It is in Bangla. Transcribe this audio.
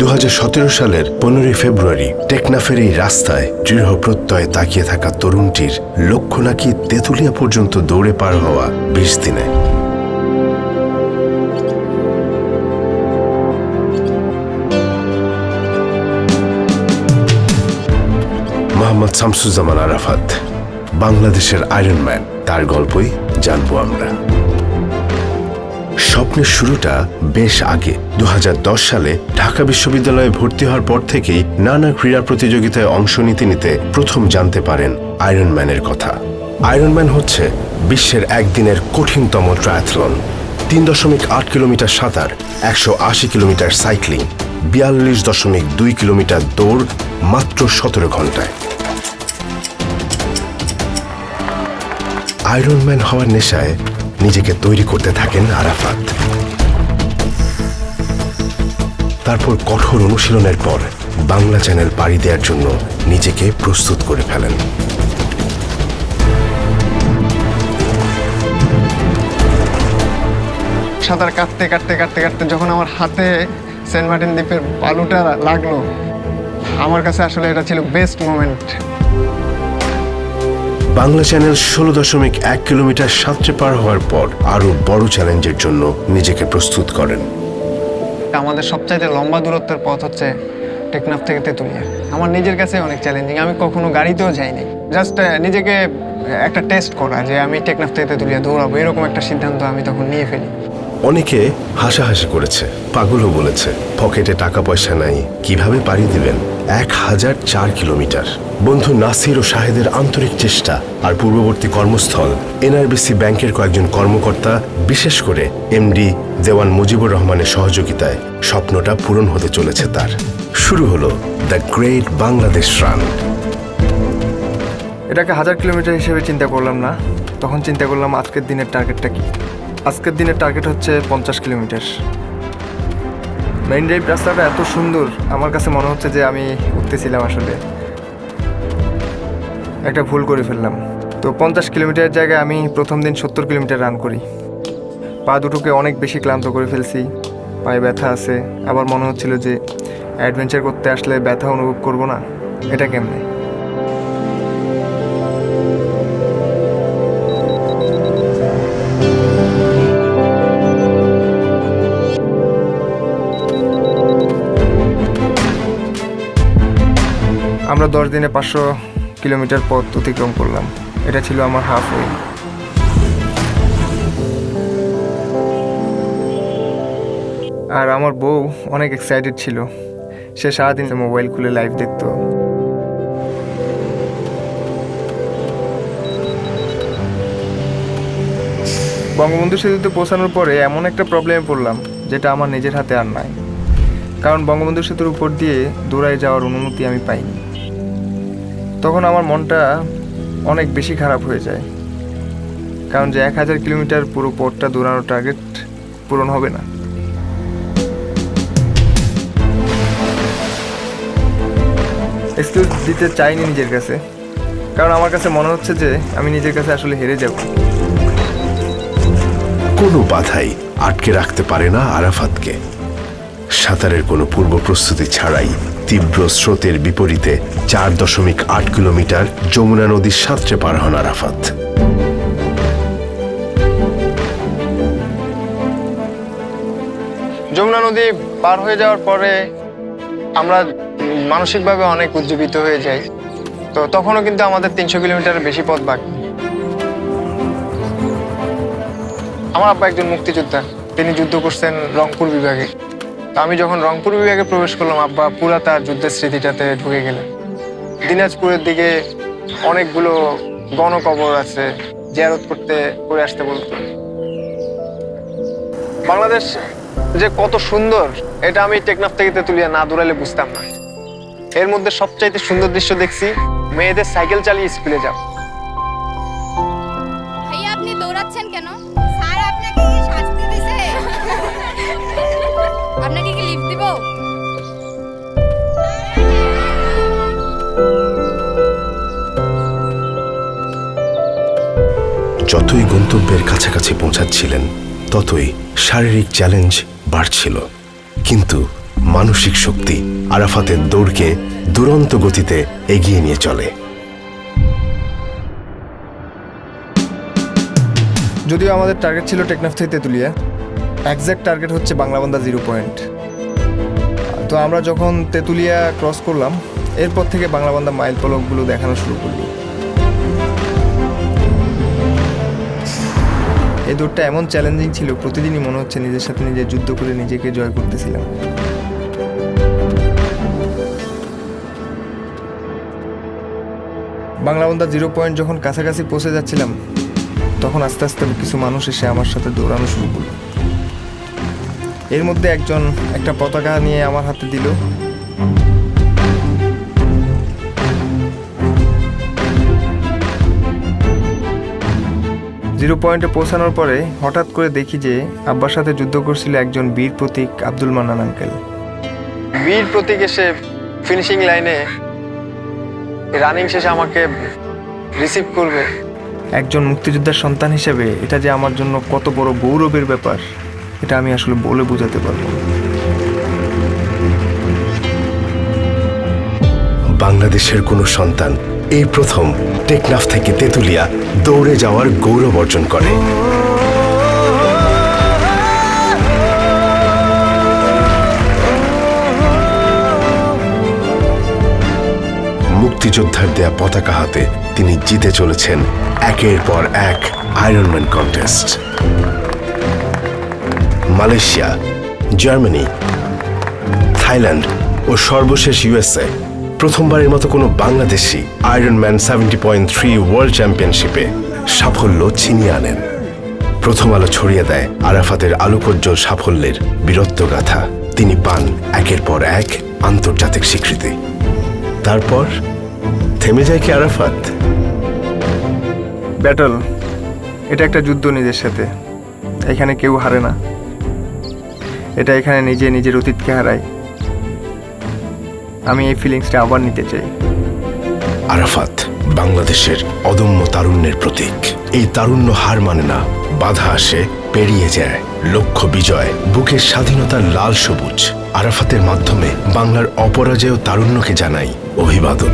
দু হাজার সতেরো সালের পনেরোই ফেব্রুয়ারি টেকনাফের এই রাস্তায় দৃঢ় প্রত্যয়ে তাকিয়ে থাকা তরুণটির লক্ষ্য নাকি তেঁতুলিয়া পর্যন্ত দৌড়ে পার হওয়া বিশ দিনে। মোহাম্মদ শামসুজ্জামান আরাফাত, বাংলাদেশের আয়রন ম্যান তার গল্পই জানব আমরা। স্বপ্নের শুরুটা বেশ আগে। দু হাজার দশ সালে ঢাকা বিশ্ববিদ্যালয়ে ভর্তি হওয়ার পর থেকেই নানা ক্রীড়া প্রতিযোগিতায় অংশ নিতে নিতে প্রথম জানতে পারেন আয়রন ম্যানের কথা। আয়রন ম্যান হচ্ছে বিশ্বের একদিনের কঠিনতম ট্রায়াথলন তিন দশমিক আট কিলোমিটার সাঁতার, একশো আশি কিলোমিটার সাইক্লিং বিয়াল্লিশ দশমিক দুই কিলোমিটার দৌড় মাত্র সতেরো ঘন্টায়। আয়রন ম্যান হওয়ার নেশায় নিজেকে তৈরি করতে থাকেন আরাফাত। তারপর কঠোর অনুশীলনের পর বাংলা চ্যানেল পাড়ি দেওয়ার জন্য নিজেকে প্রস্তুত করে ফেলেন। সাঁতার কাটতে কাটতে কাটতে কাটতে যখন আমার হাতে সেন্ট মার্টিন দ্বীপের বালুটা লাগল, আমার কাছে আসলে এটা ছিল বেস্ট মোমেন্ট বাংলা চ্যানেল ষোলো দশমিক এক কিলোমিটার সাঁতরে পার হওয়ার পর আরও বড় চ্যালেঞ্জের জন্য নিজেকে প্রস্তুত করেন। আমাদের সবচাইতে লম্বা দূরত্বের পথ হচ্ছে টেকনাফ থেকে তেঁতুলিয়া। আমার নিজের কাছে অনেক চ্যালেঞ্জিং আমি কখনো গাড়িতেও যাইনি। জাস্ট নিজেকে একটা টেস্ট করা যে আমি টেকনাফ থেকে তেঁতুলিয়া দৌড়াবো এরকম একটা সিদ্ধান্ত আমি তখন নিয়ে ফেলি। অনেকে হাসাহাসি করেছে পাগলও বলেছে পকেটে টাকা পয়সা নাই কীভাবে পাড়ি দিবেন? এক হাজার চার কিলোমিটার। বন্ধু নাসির ও শাহেদের আন্তরিক চেষ্টা আর পূর্ববর্তী কর্মস্থল, এনআরবিসি ব্যাংকের কয়েকজন কর্মকর্তা, বিশেষ করে এমডি দেওয়ান মুজিবুর রহমানের সহযোগিতায় স্বপ্নটা পূরণ হতে চলেছে তার। শুরু হলো দ্য গ্রেট বাংলাদেশ রান। এটাকে হাজার কিলোমিটার হিসেবে চিন্তা করলাম না। তখন চিন্তা করলাম আজকের দিনের টার্গেটটা কি? আজকের দিনের টার্গেট হচ্ছে পঞ্চাশ কিলোমিটার। মেইন ড্রাইভ রাস্তাটা এত সুন্দর। আমার কাছে মনে হচ্ছে যে আমি উঠতেছিলাম আসলে। একটা ভুল করে ফেললাম। তো পঞ্চাশ কিলোমিটার জায়গায় আমি প্রথম দিন সত্তর কিলোমিটার রান করি। পা দুটোকে অনেক বেশি ক্লান্ত করে ফেলছি। পায়ে ব্যথা আছে। আবার মনে হচ্ছিল যে অ্যাডভেঞ্চার করতে আসলে ব্যথা অনুভব করব না। এটা কেমনে? দশ দিনে পাঁচশো কিলোমিটার পথ অতিক্রম করলাম। এটা ছিল আমার হাফ ওয়ে আর আমার বউ অনেক এক্সাইটেড ছিল। সে সারাদিন মোবাইল খুলে লাইভ দেখতো। বঙ্গবন্ধু সেতুতে পৌঁছানোর পরে এমন একটা প্রবলেমে পড়লাম, যেটা আমার নিজের হাতে আর নাই। কারণ বঙ্গবন্ধু সেতুর উপর দিয়ে দৌড়ায় যাওয়ার অনুমতি আমি পাইনি। তখন আমার মনটা অনেক বেশি খারাপ হয়ে যায়। কারণ যে এক হাজার কিলোমিটার পুরো পথটা দৌড়ানোর টার্গেট পূরণ হবে না। এক্সকিউজ দিতে চাইনি নিজের কাছে। কারণ আমার কাছে মনে হচ্ছে যে আমি নিজের কাছে আসলে হেরে যাব। কোনো বাধাই আটকে রাখতে পারে না আরাফাতকে। সাঁতারের কোনো পূর্ব প্রস্তুতি ছাড়াই তীব্র স্রোতের বিপরীতে চার দশমিক আট কিলোমিটার যমুনা নদীর সাঁতরে পার হন আরাফাত। যমুনা নদী পার হয়ে যাওয়ার পরে আমরা মানসিকভাবে অনেক উজ্জীবিত হয়ে যাই। তো তখনও কিন্তু আমাদের তিনশো কিলোমিটারের বেশি পথ বাকি। আমার আব্বা একজন মুক্তিযোদ্ধা। তিনি যুদ্ধ করছেন রংপুর বিভাগে। তো আমি যখন রংপুর বিভাগে প্রবেশ করলাম, আব্বা পুরা তার যুদ্ধের স্মৃতিটাতে ঢুকে গেলেন। দিনাজপুরের দিকে অনেকগুলো গণকবর আছে, জিয়ারত করতে, করে আসতে বলতো। বাংলাদেশ যে কত সুন্দর, এটা আমি টেকনাফ থেকে তেতুলিয়া না দৌড়ালে বুঝতাম না। এর মধ্যে সবচাইতে সুন্দর দৃশ্য দেখছি, মেয়েদের সাইকেল চালিয়ে স্কুলে যাও যতই গন্তব্যের কাছাকাছি পৌঁছাচ্ছিলেন, ততই শারীরিক চ্যালেঞ্জ বাড়ছিল। কিন্তু মানসিক শক্তি আরাফাতের দৌড়কে দুরন্ত গতিতে এগিয়ে নিয়ে চলে। যদিও আমাদের টার্গেট ছিল টেকনাফ থেকে তেঁতুলিয়া একজ্যাক্ট টার্গেট হচ্ছে বাংলাবান্ধা জিরো পয়েন্ট তো আমরা যখন তেঁতুলিয়া ক্রস করলাম, এরপর থেকে বাংলাবান্ধা মাইল ফলকগুলো দেখানো শুরু করলি। এই দৌড়টা এমন চ্যালেঞ্জিং ছিল, প্রতিদিনই মনে হচ্ছে নিজের সাথে নিজে যুদ্ধ করে নিজেকে জয় করতেছিলাম। বাংলাবান্ধা জিরো পয়েন্ট যখন কাছাকাছি পৌঁছে যাচ্ছিলাম, তখন আস্তে আস্তে কিছু মানুষ এসে আমার সাথে দৌড়ানো শুরু করল। এর মধ্যে একজন একটা পতাকা নিয়ে আমার হাতে দিল। জিরো পয়েন্টে পৌঁছানোর পরে হঠাৎ করে দেখি যে আব্বার সাথে যুদ্ধ করছিল একজন বীর প্রতীক আব্দুল মান্নান আঙ্কেল। বীর প্রতীক এসে ফিনিশিং লাইনে রানিং শেষে আমাকে রিসিভ করবে। একজন মুক্তিযোদ্ধার সন্তান হিসেবে এটা যে আমার জন্য কত বড় গৌরবের ব্যাপার এটা আমি আসলে বলে বোঝাতে পারব বাংলাদেশের কোনো সন্তান এই প্রথম টেকনাফ থেকে তেঁতুলিয়া দৌড়ে যাওয়ার গৌরব অর্জন করে। মুক্তিযোদ্ধার দেয়া পতাকা হাতে তিনি জিতে চলেছেন একের পর এক Ironman contest Malaysia, Germany, Thailand ও সর্বশেষ ইউএসএ প্রথমবারের মতো কোনো Bangladeshi Ironman seventy point three world চ্যাম্পিয়নশিপে সাফল্য ছিনিয়ে আনেন। প্রথম আলো ছড়িয়ে দেয় আরাফাতের আলোকোজ্জ্বল সাফল্যের বীরত্বগাথা তিনি পান একের পর এক আন্তর্জাতিক স্বীকৃতি। তারপর থেমে যায় কি আরাফাত? ব্যাটল এটা একটা যুদ্ধ নিজের সাথে। এখানে কেউ হারে না। এটা এখানে নিজে নিজের অতীতকে হারায়। আমি এই ফিলিংসটা আবার নিতে চাই। আরাফাত, বাংলাদেশের অদম্য তারুণ্যের প্রতীক। এই তারুণ্য হার মানে না, বাধা আসে, পেরিয়ে যায়। লক্ষ্য বিজয়, বুকের স্বাধীনতার লাল সবুজ। আরাফাতের মাধ্যমে বাংলার অপরাজেয় তারুণ্যকে জানাই অভিবাদন।